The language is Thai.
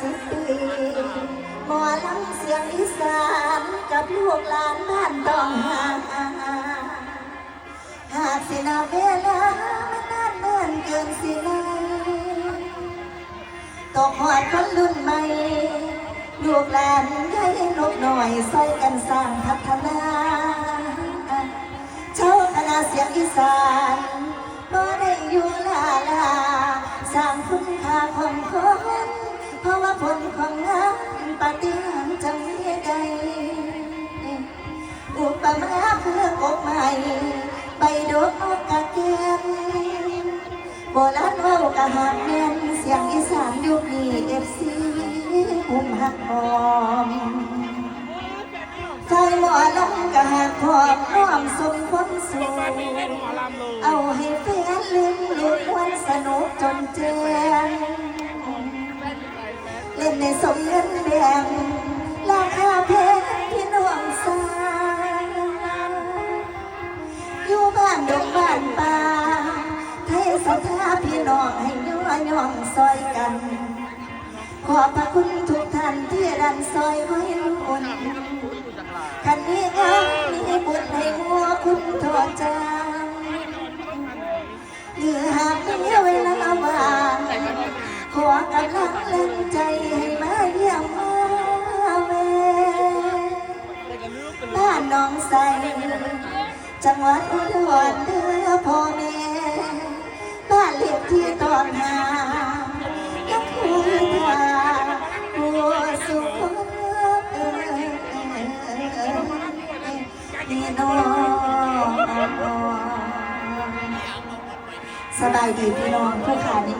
สิบปีหมอลำเสียงอีสานกับลูกหลานบ้านต้องหาหากสินาเวลามันนานเนิ่นเกินสินาตกหอดคนรุ่นใหม่ลูกหลานให้นกหน่อยใส่กันสร้างพัฒนาเช้าคณะเสียงอีสานบ่ได้อยู่ลาลาสร้างคุณค่าของคน ฏิหาริย์จะมีใดอุปมาเพื่อกบใหม่ใบดกนกกะเกียนโบราณว้ากะหากแม่นเสียงอีสานยุคนี้เอฟซีอุ้มหักหอมใจหมอลำกะหักหอมน้อมสมคนสูงเอาให้แฟนลืมลืมวันสนุกจนเจน เล่นในสมเงินแดงราคาแพงพี่น้องสาวอยู่บ้านดงบ้านป่าไทยสถาพี่น้องให้ย่อย่องซอยกัน ขอบพระคุณทุกท่านที่รันซอยคอยลุ่นคันนี้งามีบุญให้มัวคุณโทษจางหรือหากมีเวลาว่าง ขอกำลังแรงใจให้มาเยี่ยมมาแม่บ้านน้องใสจังหวัดอุดรเด้อพ่อแม่บ้านเล็กที่ตอนหายักคุยทาหัวสุขเออพี่น้องสบายดีพี่น้องผู้ขานี้